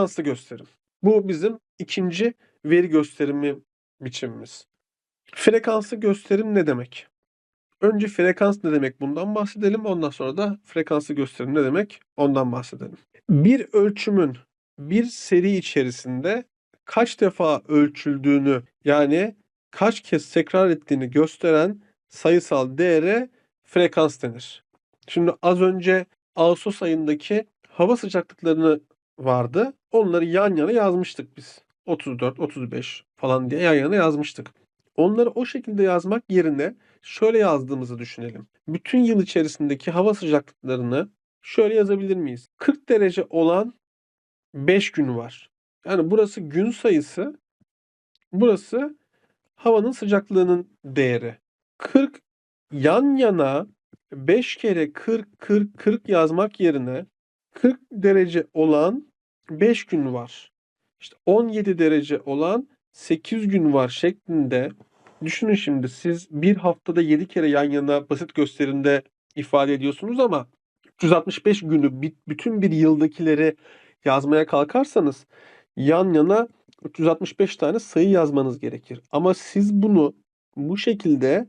Frekanslı gösterim. Bu bizim ikinci veri gösterimi biçimimiz. Frekanslı gösterim ne demek? Önce frekans ne demek bundan bahsedelim. Ondan sonra da frekanslı gösterim ne demek ondan bahsedelim. Bir ölçümün bir seri içerisinde kaç defa ölçüldüğünü yani kaç kez tekrar ettiğini gösteren sayısal değere frekans denir. Şimdi az önce Ağustos ayındaki hava sıcaklıklarını vardı. Onları yan yana yazmıştık biz. 34, 35 falan diye yan yana yazmıştık. Onları o şekilde yazmak yerine şöyle yazdığımızı düşünelim. Bütün yıl içerisindeki hava sıcaklıklarını şöyle yazabilir miyiz? 40 derece olan 5 gün var. Yani burası gün sayısı, burası havanın sıcaklığının değeri. 40 yan yana 5 kere 40 40 40 yazmak yerine 40 derece olan 5 gün var. İşte 17 derece olan 8 gün var şeklinde düşünün şimdi siz bir haftada 7 kere yan yana basit gösterimde ifade ediyorsunuz ama 365 günü bütün bir yıldakileri yazmaya kalkarsanız yan yana 365 tane sayı yazmanız gerekir. Ama siz bunu bu şekilde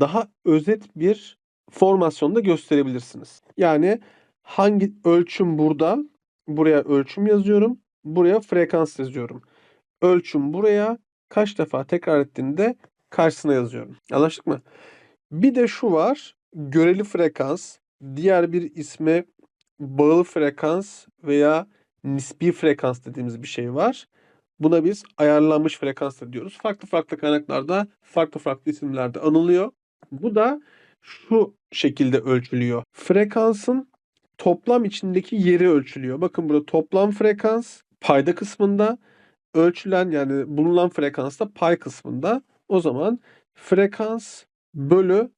daha özet bir formasyonda gösterebilirsiniz. Yani hangi ölçüm burada? Buraya ölçüm yazıyorum. Buraya frekans yazıyorum. Ölçüm buraya kaç defa tekrar ettiğinde karşısına yazıyorum. Anlaştık mı? Bir de şu var. Göreli frekans. Diğer bir isme bağlı frekans veya nispi frekans dediğimiz bir şey var. Buna biz ayarlanmış frekans da diyoruz. Farklı farklı kaynaklarda farklı farklı isimlerde anılıyor. Bu da şu şekilde ölçülüyor. Frekansın toplam içindeki yeri ölçülüyor. Bakın burada toplam frekans payda kısmında ölçülen yani bulunan frekans da pay kısmında. O zaman frekans bölü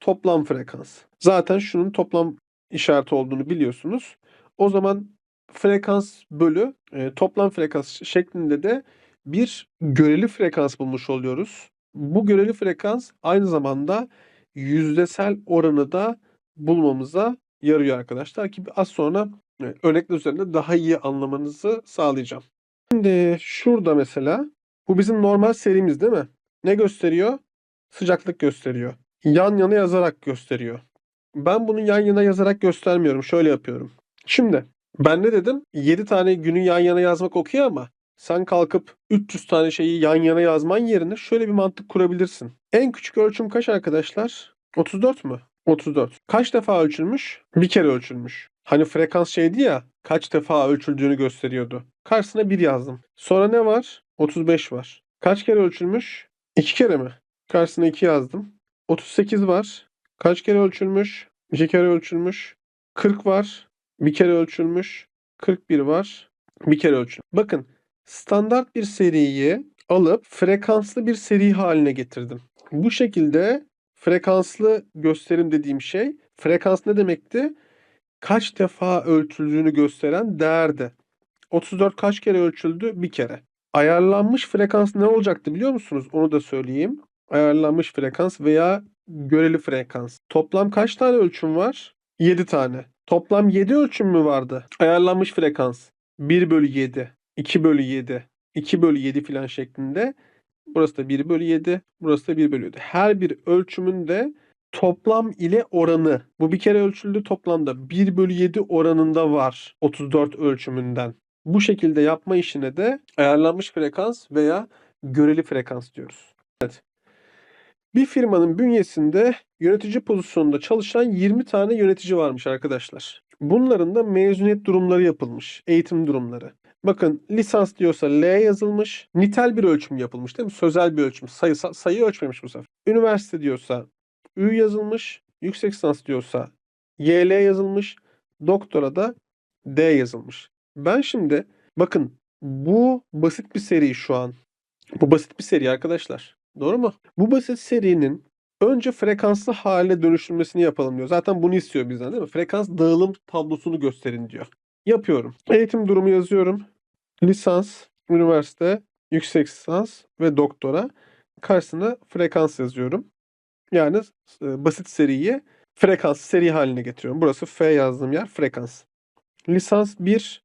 toplam frekans. Zaten şunun toplam işareti olduğunu biliyorsunuz. O zaman frekans bölü e, toplam frekans şeklinde de bir göreli frekans bulmuş oluyoruz. Bu göreli frekans aynı zamanda yüzdesel oranı da bulmamıza yarıyor arkadaşlar ki az sonra e, örnekler üzerinde daha iyi anlamanızı sağlayacağım. Şimdi şurada mesela bu bizim normal serimiz değil mi? Ne gösteriyor? Sıcaklık gösteriyor. Yan yana yazarak gösteriyor. Ben bunu yan yana yazarak göstermiyorum. Şöyle yapıyorum. Şimdi ben ne dedim? 7 tane günü yan yana yazmak okuyor ama sen kalkıp 300 tane şeyi yan yana yazman yerine şöyle bir mantık kurabilirsin. En küçük ölçüm kaç arkadaşlar? 34 mü? 34. Kaç defa ölçülmüş? Bir kere ölçülmüş. Hani frekans şeydi ya kaç defa ölçüldüğünü gösteriyordu. Karşısına 1 yazdım. Sonra ne var? 35 var. Kaç kere ölçülmüş? 2 kere mi? Karşısına 2 yazdım. 38 var. Kaç kere ölçülmüş? 2 kere ölçülmüş. 40 var. Bir kere ölçülmüş. 41 var. Bir kere ölçülmüş. Bakın standart bir seriyi alıp frekanslı bir seri haline getirdim. Bu şekilde frekanslı gösterim dediğim şey frekans ne demekti? Kaç defa ölçüldüğünü gösteren değerdi. 34 kaç kere ölçüldü? Bir kere. Ayarlanmış frekans ne olacaktı biliyor musunuz? Onu da söyleyeyim. Ayarlanmış frekans veya göreli frekans. Toplam kaç tane ölçüm var? 7 tane. Toplam 7 ölçüm mü vardı? Ayarlanmış frekans. 1 bölü 7. 2 bölü 7. 2 bölü 7 filan şeklinde. Burası da 1 bölü 7. Burası da 1 bölü 7. Her bir ölçümün de toplam ile oranı. Bu bir kere ölçüldü toplamda 1 bölü 7 oranında var 34 ölçümünden. Bu şekilde yapma işine de ayarlanmış frekans veya göreli frekans diyoruz. Evet. Bir firmanın bünyesinde yönetici pozisyonunda çalışan 20 tane yönetici varmış arkadaşlar. Bunların da mezuniyet durumları yapılmış. Eğitim durumları. Bakın lisans diyorsa L yazılmış. Nitel bir ölçüm yapılmış değil mi? Sözel bir ölçüm. Sayı, sayı ölçmemiş bu sefer. Üniversite diyorsa Ü yazılmış. Yüksek lisans diyorsa YL yazılmış. Doktora da D yazılmış. Ben şimdi bakın bu basit bir seri şu an. Bu basit bir seri arkadaşlar. Doğru mu? Bu basit serinin önce frekanslı hale dönüştürmesini yapalım diyor. Zaten bunu istiyor bizden değil mi? Frekans dağılım tablosunu gösterin diyor. Yapıyorum. Eğitim durumu yazıyorum. Lisans, üniversite, yüksek lisans ve doktora. Karşısına frekans yazıyorum. Yani e, basit seriyi frekans seri haline getiriyorum. Burası F yazdığım yer frekans. Lisans 1,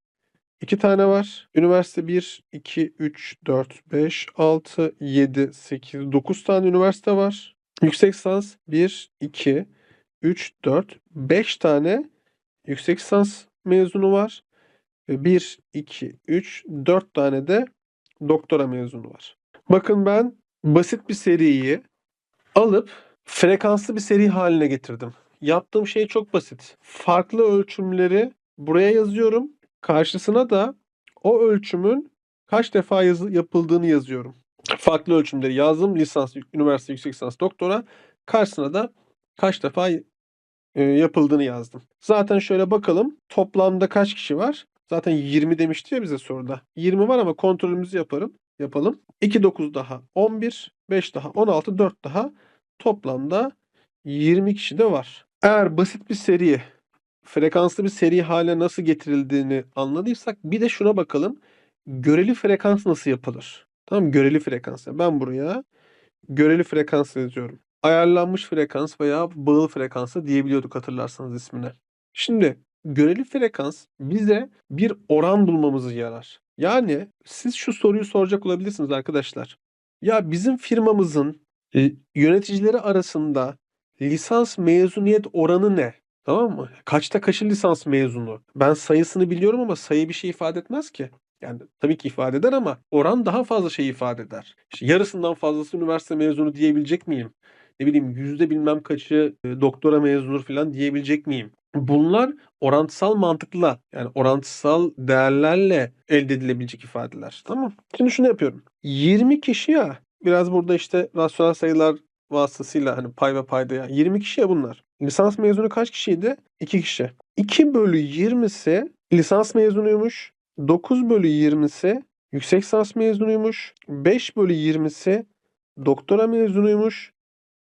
2 tane var. Üniversite 1, 2, 3, 4, 5, 6, 7, 8, 9 tane üniversite var. Yüksek lisans 1, 2, 3, 4, 5 tane yüksek lisans mezunu var. Ve 1, 2, 3, 4 tane de doktora mezunu var. Bakın ben basit bir seriyi alıp frekanslı bir seri haline getirdim. Yaptığım şey çok basit. Farklı ölçümleri buraya yazıyorum. Karşısına da o ölçümün kaç defa yazı- yapıldığını yazıyorum. Farklı ölçümleri yazdım. Lisans, üniversite, yüksek lisans, doktora. Karşısına da kaç defa yapıldığını yazdım. Zaten şöyle bakalım. Toplamda kaç kişi var? Zaten 20 demişti ya bize soruda. 20 var ama kontrolümüzü yaparım. Yapalım. 2 9 daha 11, 5 daha 16, 4 daha toplamda 20 kişi de var. Eğer basit bir seri, frekanslı bir seri hale nasıl getirildiğini anladıysak bir de şuna bakalım. Göreli frekans nasıl yapılır? Tamam göreli frekans. Ben buraya göreli frekans yazıyorum. Ayarlanmış frekans veya bağıl frekansı diyebiliyorduk hatırlarsanız ismine. Şimdi göreli frekans bize bir oran bulmamızı yarar. Yani siz şu soruyu soracak olabilirsiniz arkadaşlar. Ya bizim firmamızın e, yöneticileri arasında lisans mezuniyet oranı ne? Tamam mı? Kaçta kaçı lisans mezunu? Ben sayısını biliyorum ama sayı bir şey ifade etmez ki. Yani tabii ki ifade eder ama oran daha fazla şey ifade eder. İşte yarısından fazlası üniversite mezunu diyebilecek miyim? Ne bileyim yüzde bilmem kaçı e, doktora mezunudur falan diyebilecek miyim? Bunlar orantısal mantıkla yani orantısal değerlerle elde edilebilecek ifadeler. Tamam. Şimdi şunu yapıyorum. 20 kişi ya biraz burada işte rasyonel sayılar vasıtasıyla hani pay ve payda ya 20 kişi ya bunlar. Lisans mezunu kaç kişiydi? 2 kişi. 2 bölü 20'si lisans mezunuymuş. 9 bölü 20'si yüksek lisans mezunuymuş. 5 bölü 20'si doktora mezunuymuş.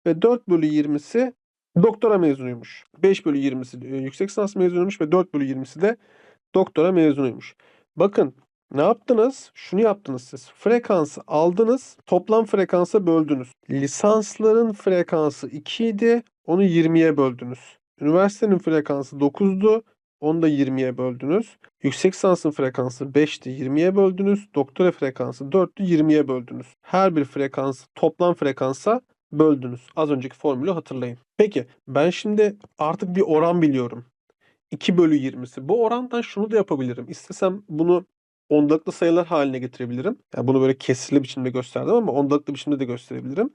Ve 4 bölü 20'si doktora mezunuymuş. 5 bölü 20'si e, yüksek lisans mezunuymuş ve 4 bölü 20'si de doktora mezunuymuş. Bakın ne yaptınız? Şunu yaptınız siz. Frekansı aldınız, toplam frekansa böldünüz. Lisansların frekansı 2 idi, onu 20'ye böldünüz. Üniversitenin frekansı 9'du, onu da 20'ye böldünüz. Yüksek lisansın frekansı 5'ti, 20'ye böldünüz. Doktora frekansı 4'tü, 20'ye böldünüz. Her bir frekansı toplam frekansa böldünüz. Az önceki formülü hatırlayın. Peki ben şimdi artık bir oran biliyorum. 2 bölü 20'si. Bu orandan şunu da yapabilirim. İstesem bunu ondalıklı sayılar haline getirebilirim. Yani bunu böyle kesirli biçimde gösterdim ama ondalıklı biçimde de gösterebilirim.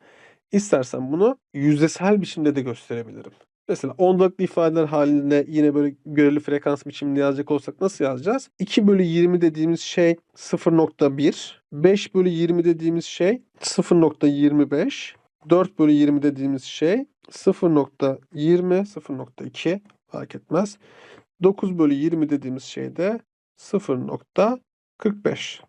İstersen bunu yüzdesel biçimde de gösterebilirim. Mesela ondalıklı ifadeler halinde yine böyle göreli frekans biçiminde yazacak olsak nasıl yazacağız? 2 bölü 20 dediğimiz şey 0.1. 5 bölü 20 dediğimiz şey 0.25. 4 bölü 20 dediğimiz şey 0.20, 0.2 fark etmez. 9 bölü 20 dediğimiz şey de 0.45.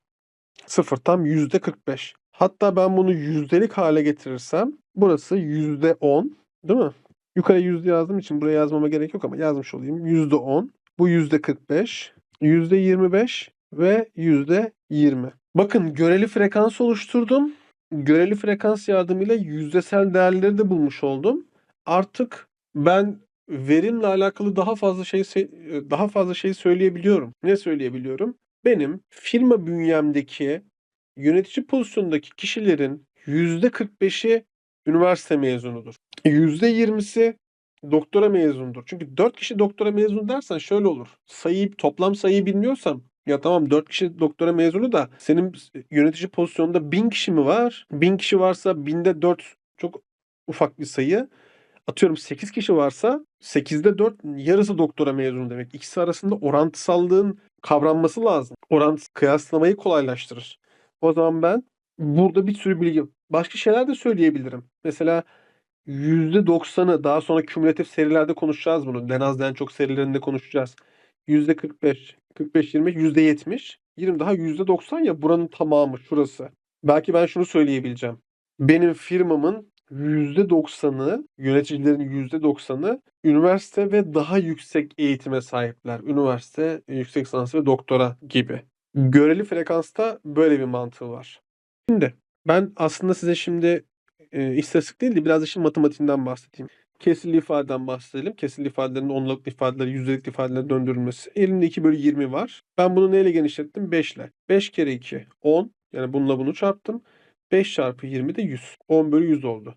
0 tam %45. Hatta ben bunu yüzdelik hale getirirsem burası %10 değil mi? Yukarı yüzde yazdığım için buraya yazmama gerek yok ama yazmış olayım. %10, bu %45, %25 ve %20. Bakın göreli frekans oluşturdum. Göreli frekans yardımıyla yüzdesel değerleri de bulmuş oldum. Artık ben verimle alakalı daha fazla şey daha fazla şey söyleyebiliyorum. Ne söyleyebiliyorum? Benim firma bünyemdeki yönetici pozisyondaki kişilerin %45'i üniversite mezunudur. %20'si doktora mezunudur. Çünkü 4 kişi doktora mezun dersen şöyle olur. Sayıyı toplam sayıyı bilmiyorsam ya tamam 4 kişi doktora mezunu da senin yönetici pozisyonunda 1000 kişi mi var? 1000 kişi varsa binde 4 çok ufak bir sayı. Atıyorum 8 kişi varsa 8'de 4 yarısı doktora mezunu demek. İkisi arasında orantısallığın kavranması lazım. Orantı kıyaslamayı kolaylaştırır. O zaman ben burada bir sürü bilgi başka şeyler de söyleyebilirim. Mesela %90'ı daha sonra kümülatif serilerde konuşacağız bunu. Denaz den çok serilerinde konuşacağız. %45, 45, 20, %70. 20 daha %90 ya buranın tamamı şurası. Belki ben şunu söyleyebileceğim. Benim firmamın %90'ı, yöneticilerin %90'ı üniversite ve daha yüksek eğitime sahipler. Üniversite, yüksek lisans ve doktora gibi. Göreli frekansta böyle bir mantığı var. Şimdi ben aslında size şimdi e, istatistik değil de biraz işin matematiğinden bahsedeyim. Kesirli ifadeden bahsedelim. Kesirli ifadelerin onluluk ifadeleri, yüzdelik ifadelere döndürülmesi. Elimde 2 bölü 20 var. Ben bunu neyle genişlettim? 5 ile. 5 kere 2 10. Yani bununla bunu çarptım. 5 çarpı 20 de 100. 10 bölü 100 oldu.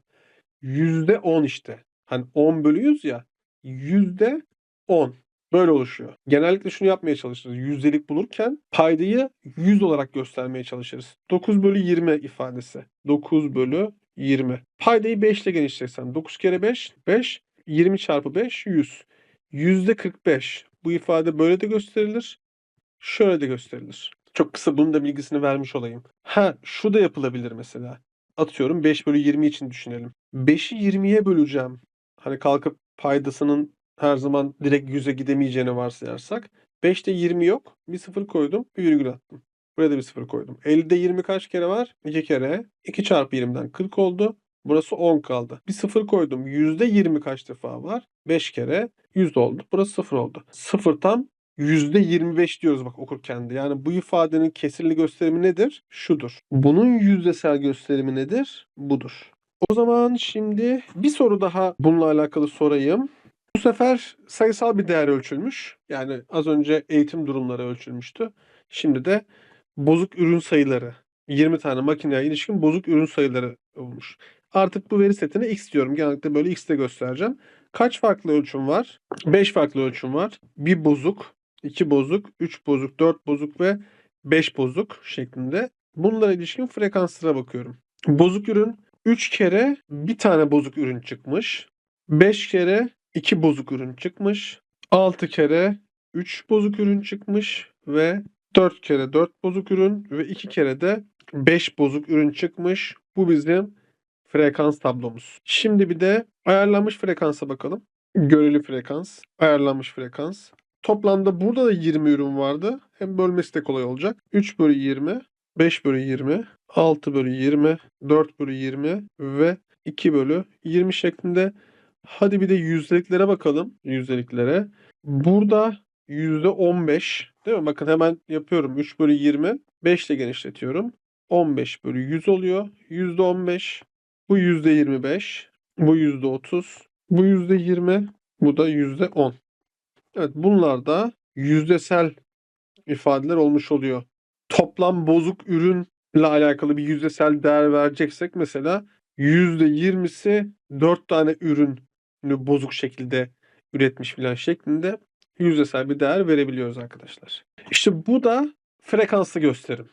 Yüzde 10 işte. Hani 10 bölü 100 ya. Yüzde 10. Böyle oluşuyor. Genellikle şunu yapmaya çalışırız. Yüzdelik bulurken paydayı 100 olarak göstermeye çalışırız. 9 bölü 20 ifadesi. 9 bölü 20. Paydayı 5 ile genişletsem 9 kere 5 5 20 çarpı 5 100. Yüzde 45. Bu ifade böyle de gösterilir. Şöyle de gösterilir. Çok kısa bunun da bilgisini vermiş olayım. Ha şu da yapılabilir mesela. Atıyorum 5 bölü 20 için düşünelim. 5'i 20'ye böleceğim. Hani kalkıp paydasının her zaman direkt 100'e gidemeyeceğini varsayarsak. 5'te 20 yok. Bir sıfır koydum. Bir virgül attım. Buraya da bir sıfır koydum. 50'de 20 kaç kere var? 2 kere. 2 çarpı 20'den 40 oldu. Burası 10 kaldı. Bir sıfır koydum. %20 kaç defa var? 5 kere 100 oldu. Burası sıfır oldu. Sıfır tam %25 diyoruz bak okurken de. Yani bu ifadenin kesirli gösterimi nedir? Şudur. Bunun yüzdesel gösterimi nedir? Budur. O zaman şimdi bir soru daha bununla alakalı sorayım. Bu sefer sayısal bir değer ölçülmüş. Yani az önce eğitim durumları ölçülmüştü. Şimdi de bozuk ürün sayıları. 20 tane makineye ilişkin bozuk ürün sayıları olmuş. Artık bu veri setine x diyorum. Genellikle böyle x'te göstereceğim. Kaç farklı ölçüm var? 5 farklı ölçüm var. Bir bozuk, 2 bozuk, 3 bozuk, 4 bozuk ve 5 bozuk şeklinde. Bunlara ilişkin frekanslara bakıyorum. Bozuk ürün 3 kere bir tane bozuk ürün çıkmış. 5 kere 2 bozuk ürün çıkmış. 6 kere 3 bozuk ürün çıkmış ve 4 kere 4 bozuk ürün ve 2 kere de 5 bozuk ürün çıkmış. Bu bizim frekans tablomuz. Şimdi bir de ayarlanmış frekansa bakalım. Göreli frekans, ayarlanmış frekans. Toplamda burada da 20 ürün vardı. Hem bölmesi de kolay olacak. 3 bölü 20, 5 bölü 20, 6 bölü 20, 4 bölü 20 ve 2 bölü 20 şeklinde. Hadi bir de yüzdeliklere bakalım. Yüzdeliklere. Burada %15 değil mi? Bakın hemen yapıyorum. 3 bölü 20. 5 ile genişletiyorum. 15 bölü 100 oluyor. %15. Bu %25. Bu %30. Bu %20. Bu da %10. Evet bunlar da yüzdesel ifadeler olmuş oluyor. Toplam bozuk ürünle alakalı bir yüzdesel değer vereceksek mesela %20'si 4 tane ürünü bozuk şekilde üretmiş filan şeklinde yüzdesel bir değer verebiliyoruz arkadaşlar. İşte bu da frekanslı gösterim.